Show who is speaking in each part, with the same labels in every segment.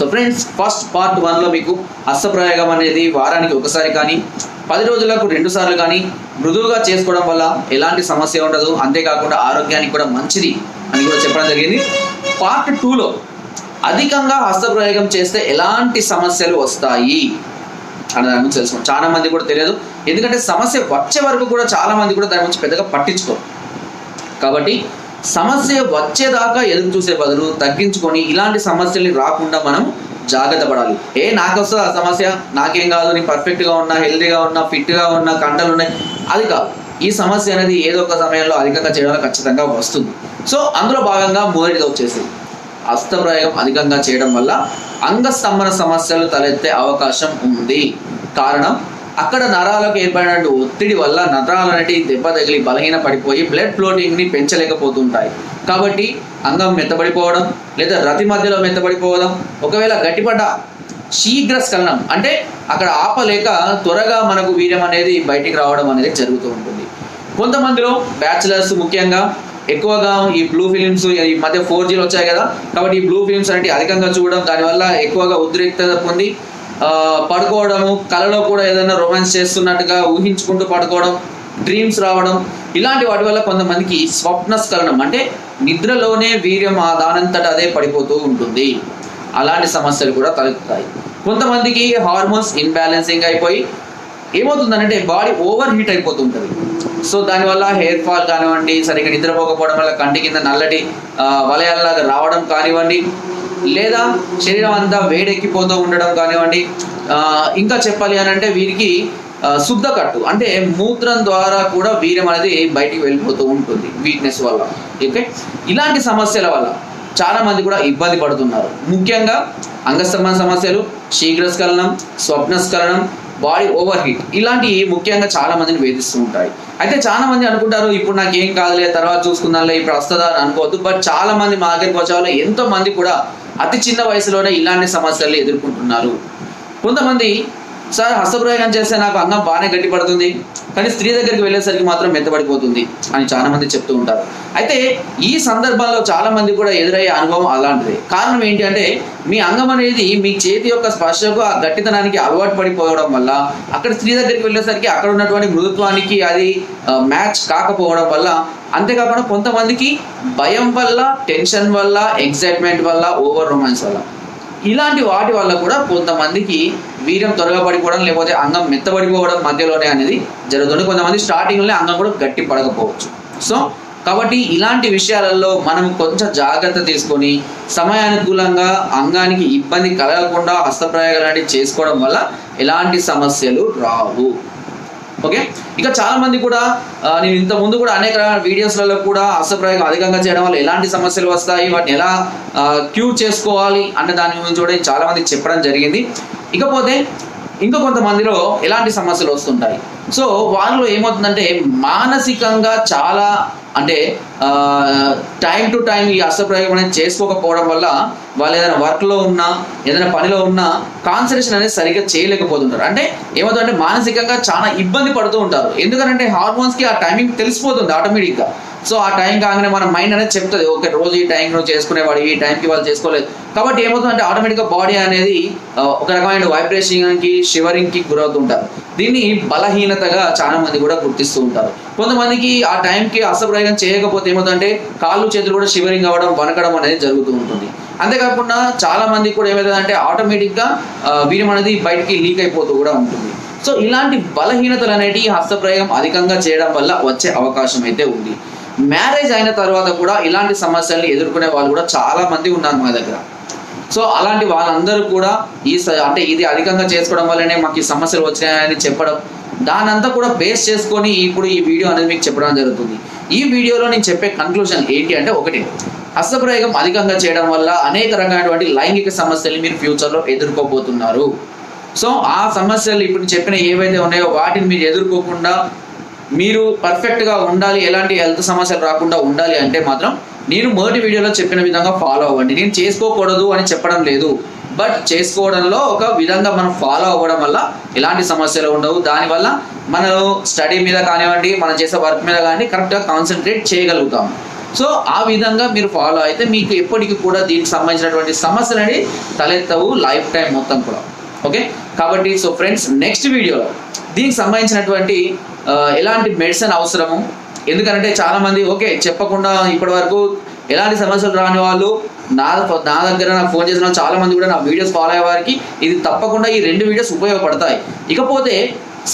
Speaker 1: So friends first part వన్లో మీకు హస్తప్రయోగం అనేది వారానికి ఒకసారి కానీ పది రోజులకు రెండు సార్లు కానీ మృదువుగా చేసుకోవడం వల్ల ఎలాంటి సమస్య ఉండదు. అంతేకాకుండా ఆరోగ్యానికి కూడా మంచిది అని కూడా చెప్పడం జరిగింది. పార్ట్ టూలో అధికంగా హస్తప్రయోగం చేస్తే ఎలాంటి సమస్యలు వస్తాయి అని దాని గురించి తెలుసుకో చాలా మంది కూడా తెలియదు. ఎందుకంటే సమస్య వచ్చే వరకు కూడా చాలా మంది కూడా దాని గురించి పెద్దగా పట్టించుకోరు. కాబట్టి సమస్య వచ్చేదాకా ఎదురు చూసే బదులు తగ్గించుకొని ఇలాంటి సమస్యల్ని రాకుండా మనం జాగ్రత్త పడాలి. ఏ నాకు వస్తుంది ఆ సమస్య? నాకేం కాదు నేను పర్ఫెక్ట్గా ఉన్నా హెల్తీగా ఉన్నా ఫిట్గా ఉన్నా కండలు ఉన్నాయి. అది కాదు. ఈ సమస్య అనేది ఏదో ఒక సమయంలో అధికంగా చేయడం ఖచ్చితంగా వస్తుంది. సో అందులో భాగంగా మొదటిది వచ్చేసి హస్తప్రయోగం అధికంగా చేయడం వల్ల అంగస్తంభన సమస్యలు తలెత్తే అవకాశం ఉంది. కారణం? అక్కడ నరాలకు ఏర్పడిన ఒత్తిడి వల్ల నరాలు అనేటివి దెబ్బ తగిలి బలహీన పడిపోయి బ్లడ్ ఫ్లోటింగ్ని పెంచలేకపోతుంటాయి. కాబట్టి అంగం మెత్తబడిపోవడం లేదా రతి మధ్యలో మెత్తబడిపోవడం ఒకవేళ గట్టిపడ్డ శీఘ్ర స్ఖలనం అంటే అక్కడ ఆపలేక త్వరగా మనకు వీర్యం అనేది బయటికి రావడం అనేది జరుగుతూ ఉంటుంది. కొంతమందిలో బ్యాచిలర్స్ ముఖ్యంగా ఎక్కువగా ఈ బ్లూ ఫిలిమ్స్ ఈ మధ్య ఫోర్ జీలు వచ్చాయి కదా. కాబట్టి ఈ బ్లూ ఫిలిమ్స్ అనేవి అధికంగా చూడడం దానివల్ల ఎక్కువగా ఉద్రిక్తత పొంది పడుకోవడము కలలో కూడా ఏదైనా రొమాన్స్ చేస్తున్నట్టుగా ఊహించుకుంటూ పడుకోవడం డ్రీమ్స్ రావడం ఇలాంటి వాటి వల్ల కొంతమందికి స్వప్నస్కలనం అంటే నిద్రలోనే వీర్యం ఆ దానంతట అదే పడిపోతూ ఉంటుంది. అలాంటి సమస్యలు కూడా తలెత్తుతాయి. కొంతమందికి హార్మోన్స్ ఇన్బ్యాలెన్సింగ్ అయిపోయి ఏమవుతుందంటే బాడీ ఓవర్ హీట్ అయిపోతుంటుంది సో దానివల్ల హెయిర్ ఫాల్ కానివ్వండి సరిగ్గా నిద్రపోకపోవడం వల్ల కంటి కింద నల్లటి వలయాల్లాగా రావడం కానివ్వండి లేదా శరీరం అంతా వేడెక్కిపోతూ ఉండడం కానివ్వండి ఇంకా చెప్పాలి అని అంటే వీరికి శుద్ధ కట్టు అంటే మూత్రం ద్వారా కూడా వీర్యం అనేది బయటికి వెళ్ళిపోతూ ఉంటుంది వీక్నెస్ వల్ల ఓకే? ఇలాంటి సమస్యల వల్ల చాలా మంది కూడా ఇబ్బంది పడుతున్నారు. ముఖ్యంగా అంగస్తంభన సమస్యలు శీఘ్రస్ఖలనం స్వప్నస్ఖలనం బాడీ ఓవర్ హీట్ ఇలాంటివి ముఖ్యంగా చాలా మందిని వేధిస్తూ ఉంటాయి. అయితే చాలా మంది అనుకుంటారు ఇప్పుడు నాకు ఏం కాదులే తర్వాత చూసుకుందాంలే ఇప్పుడు వస్తుందా అని అనుకోవద్దు. బట్ చాలా మంది మా దగ్గరికి వచ్చే వాళ్ళు ఎంతో మంది కూడా అతి చిన్న వయసులోనే ఇలాంటి సమస్యలు ఎదుర్కొంటున్నారు. కొంతమంది సార్ హస్తప్రయోగం చేస్తే నాకు అంగం బాగానే గట్టిపడుతుంది కానీ స్త్రీ దగ్గరికి వెళ్ళేసరికి మాత్రం మెత్తబడిపోతుంది అని చాలా మంది చెప్తూ ఉంటారు. అయితే ఈ సందర్భంలో చాలా మంది కూడా ఎదురయ్యే అనుభవం అలాంటిది. కారణం ఏంటి అంటే మీ అంగం అనేది మీ చేతి యొక్క స్పర్శకు ఆ గట్టితనానికి అలవాటు పడిపోవడం వల్ల అక్కడ స్త్రీ దగ్గరికి వెళ్ళేసరికి అక్కడ ఉన్నటువంటి మృదుత్వానికి అది మ్యాచ్ కాకపోవడం వల్ల అంతేకాకుండా కొంతమందికి భయం వల్ల టెన్షన్ వల్ల ఎగ్జైట్మెంట్ వల్ల ఓవర్ రొమాన్స్ వల్ల. ఇలాంటి వాటి వల్ల కూడా కొంతమందికి వీర్యం త్వరగా పడిపోవడం లేకపోతే అంగం మెత్తబడిపోవడం మధ్యలోనే అనేది జరుగుతుంది. కొంతమంది స్టార్టింగ్లోనే అంగం కూడా గట్టి పడకపోవచ్చు. సో కాబట్టి ఇలాంటి విషయాలలో మనం కొంచెం జాగ్రత్త తీసుకొని సమయానుకూలంగా అంగానికి ఇబ్బంది కలగకుండా హస్తప్రయోగాలు లాంటివి చేసుకోవడం వల్ల ఎలాంటి సమస్యలు రావు. ఓకే? ఇక చాలా మంది కూడా నేను ఇంత ముందు కూడా అనేక రకాల వీడియోస్లలో కూడా హస్తప్రయోగం అధికంగా చేయడం వల్ల ఎలాంటి సమస్యలు వస్తాయి? వాటిని ఎలా క్యూ చేసుకోవాలి? అన్న దాని గురించి కూడా చాలా మంది చెప్పడం జరిగింది. ఇకపోతే ఇంకా కొంతమందిలో ఎలాంటి సమస్యలు వస్తుంటాయి? సో వాళ్ళు ఏమవుతుందంటే మానసికంగా చాలా అంటే టైం టు టైం ఈ అష్టప్రయోగం అనేది చేసుకోకపోవడం వల్ల వాళ్ళు ఏదైనా వర్క్లో ఉన్నా ఏదైనా పనిలో ఉన్నా కాన్సన్ట్రేషన్ అనేది సరిగ్గా చేయలేకపోతుంటారు. అంటే ఏమవుతుందంటే మానసికంగా చాలా ఇబ్బంది పడుతూ ఉంటారు. ఎందుకంటే హార్మోన్స్కి ఆ టైమింగ్ తెలిసిపోతుంది ఆటోమేటిక్గా. సో ఆ టైం కాగానే మన మైండ్ అనేది చెప్తుంది ఓకే రోజు ఈ టైం నువ్వు చేసుకునేవాడు ఈ టైంకి వాళ్ళు చేసుకోలేదు. కాబట్టి ఏమవుతుందంటే ఆటోమేటిక్గా బాడీ అనేది ఒక రకమైన వైబ్రేషన్కి షివరింగ్కి గురవుతుంటారు దీన్ని బలహీనతగా చాలా మంది కూడా గుర్తిస్తూ ఉంటారు. కొంతమందికి ఆ టైంకి అసప్రయోగం చేయకపోతే ఏమవుతుందంటే కాళ్ళు చేతులు కూడా షివరింగ్ అవ్వడం వనకడం అనేది జరుగుతూ ఉంటుంది. అంతేకాకుండా చాలా మందికి కూడా ఏమవుతుందంటే ఆటోమేటిక్గా ఆ, వీర్యం అనేది బయటికి లీక్ అయిపోతూ కూడా ఉంటుంది. సో ఇలాంటి బలహీనతలు అనేటివి హస్తప్రయోగం అధికంగా చేయడం వల్ల వచ్చే అవకాశం అయితే ఉంది. మ్యారేజ్ అయిన తర్వాత కూడా ఇలాంటి సమస్యల్ని ఎదుర్కొనే వాళ్ళు కూడా చాలా మంది ఉన్నారు మా దగ్గర. సో అలాంటి వాళ్ళందరూ కూడా ఈ స- అంటే ఇది అధికంగా చేసుకోవడం వల్లనే మాకు ఈ సమస్యలు వచ్చినాయని చెప్పడం దానంతా కూడా బేస్ చేసుకొని ఇప్పుడు ఈ వీడియో అనేది మీకు చెప్పడం జరుగుతుంది. ఈ వీడియోలో నేను చెప్పే కన్క్లూజన్ ఏంటి అంటే ఒకటి. హస్తప్రయోగం అధికంగా చేయడం వల్ల అనేక రకమైనటువంటి లైంగిక సమస్యల్ని మీరు ఫ్యూచర్లో ఎదుర్కోబోతున్నారు. సో ఆ సమస్యలు ఇప్పుడు చెప్పిన ఏవైతే ఉన్నాయో వాటిని మీరు ఎదుర్కోకుండా మీరు పర్ఫెక్ట్గా ఉండాలి ఎలాంటి హెల్త్ సమస్యలు రాకుండా ఉండాలి అంటే మాత్రం నేను మొదటి వీడియోలో చెప్పిన విధంగా ఫాలో అవ్వండి. నేను చేసుకోకూడదు అని చెప్పడం లేదు. బట్ చేసుకోవడంలో ఒక విధంగా మనం ఫాలో అవ్వడం వల్ల ఎలాంటి సమస్యలు ఉండవు. దానివల్ల మనం స్టడీ మీద కానివ్వండి మనం చేసే వర్క్ మీద కానీ కరెక్ట్గా కాన్సన్ట్రేట్ చేయగలుగుతాం. సో ఆ విధంగా మీరు ఫాలో అయితే మీకు ఎప్పటికీ కూడా దీనికి సంబంధించినటువంటి సమస్యలు అనేవి తలెత్తవు లైఫ్ టైం మొత్తం కూడా. ఓకే కాబట్టి సో ఫ్రెండ్స్ నెక్స్ట్ వీడియోలో దీనికి సంబంధించినటువంటి ఎలాంటి మెడిసిన్ అవసరము? ఎందుకంటే చాలామంది ఓకే చెప్పకుండా ఇప్పటి వరకు ఎలాంటి సమస్యలు రాని వాళ్ళు నా నా దగ్గర నాకు ఫోన్ చేసిన చాలామంది కూడా నా వీడియోస్ ఫాలో అయ్యే వారికి ఇది తప్పకుండా ఈ రెండు వీడియోస్ ఉపయోగపడతాయి. ఇకపోతే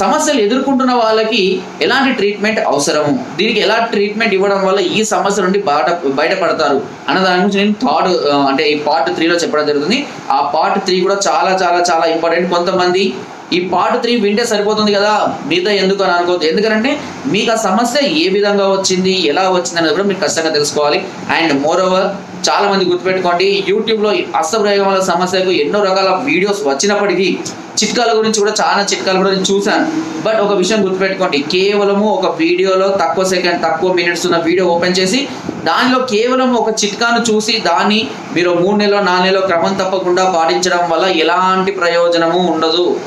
Speaker 1: సమస్యలు ఎదుర్కొంటున్న వాళ్ళకి ఎలాంటి ట్రీట్మెంట్ అవసరము? దీనికి ఎలా ట్రీట్మెంట్ ఇవ్వడం వల్ల ఈ సమస్య నుండి బయట బయటపడతారు? అన్న దాని గురించి నేను థర్డ్ అంటే ఈ పార్ట్ త్రీలో చెప్పడం జరుగుతుంది. ఆ పార్ట్ త్రీ కూడా చాలా చాలా చాలా ఇంపార్టెంట్. కొంతమంది ఈ పార్ట్ త్రీ వింటే సరిపోతుంది కదా? మిగతా ఎందుకు అని అనుకోవద్దు. ఎందుకంటే మీకు ఆ సమస్య ఏ విధంగా వచ్చింది ఎలా వచ్చింది అనేది కూడా మీరు ఖచ్చితంగా తెలుసుకోవాలి. అండ్ మోర్ ఓవర్ చాలా మంది గుర్తుపెట్టుకోండి యూట్యూబ్లో అస్తప్రయోగం వల్ల సమస్యకు ఎన్నో రకాల వీడియోస్ వచ్చినప్పటికీ చిట్కాల గురించి కూడా చాలా చిట్కాలు కూడా నేను చూశాను. బట్ ఒక విషయం గుర్తుపెట్టుకోండి కేవలము ఒక వీడియోలో తక్కువ సెకండ్ తక్కువ మినిట్స్ ఉన్న వీడియో ఓపెన్ చేసి దానిలో కేవలం ఒక చిట్కాను చూసి దాన్ని మీరు మూడు నెలలో నాలుగు నెలలో క్రమం తప్పకుండా పాటించడం వల్ల ఎలాంటి ప్రయోజనము ఉండదు.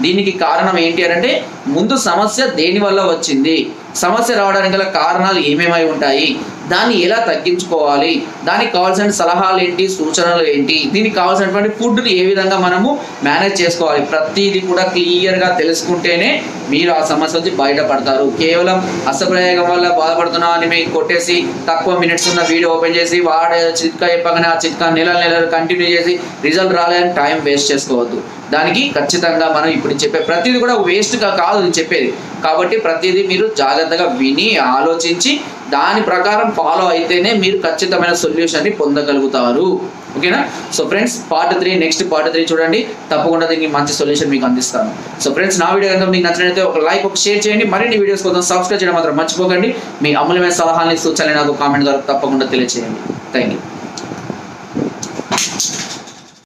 Speaker 1: దీనికి కారణం ఏంటి అని అంటే ముందు సమస్య దేని వల్ల వచ్చింది? సమస్య రావడానికి గల కారణాలు ఏమేమై ఉంటాయి? దాన్ని ఎలా తగ్గించుకోవాలి? దానికి కావాల్సిన సలహాలు ఏంటి? సూచనలు ఏంటి? దీనికి కావాల్సినటువంటి ఫుడ్ని ఏ విధంగా మనము మేనేజ్ చేసుకోవాలి? ప్రతిదీ కూడా క్లియర్గా తెలుసుకుంటేనే మీరు ఆ సమస్య నుంచి బయటపడతారు. కేవలం అసప్రయోగం వల్ల బాధపడుతున్నా అని మీకు కొట్టేసి తక్కువ మినిట్స్ ఉన్న వీడియో ఓపెన్ చేసి వాడే చిట్కా చెప్పగానే ఆ చిట్కా నెల నెలలు కంటిన్యూ చేసి రిజల్ట్ రాలేదని టైం వేస్ట్ చేసుకోవద్దు. దానికి ఖచ్చితంగా మనం ఇప్పుడు చెప్పే ప్రతిదీ కూడా వేస్ట్గా కాదు చెప్పేది. కాబట్టి ప్రతిదీ మీరు జాగ్రత్తగా విని ఆలోచించి దాని ప్రకారం ఫాలో అయితేనే మీరు ఖచ్చితమైన సొల్యూషన్ని పొందగలుగుతారు. ఓకేనా? So friends part three next part three చూడండి. తప్పకుండా దీనికి మంచి సొల్యూషన్ మీకు అందిస్తాను. సో ఫ్రెండ్స్ నా వీడియో కనుక మీకు నచ్చినట్లయితే ఒక లైక్ ఒక షేర్ చేయండి. మరిన్ని వీడియోస్ కోసం సబ్స్క్రైబ్ చేయడం మాత్రం మర్చిపోకండి. మీ అమూల్యమైన సలహాలని సూచనలు నాకు కామెంట్ ద్వారా తప్పకుండా తెలియజేయండి థ్యాంక్ యూ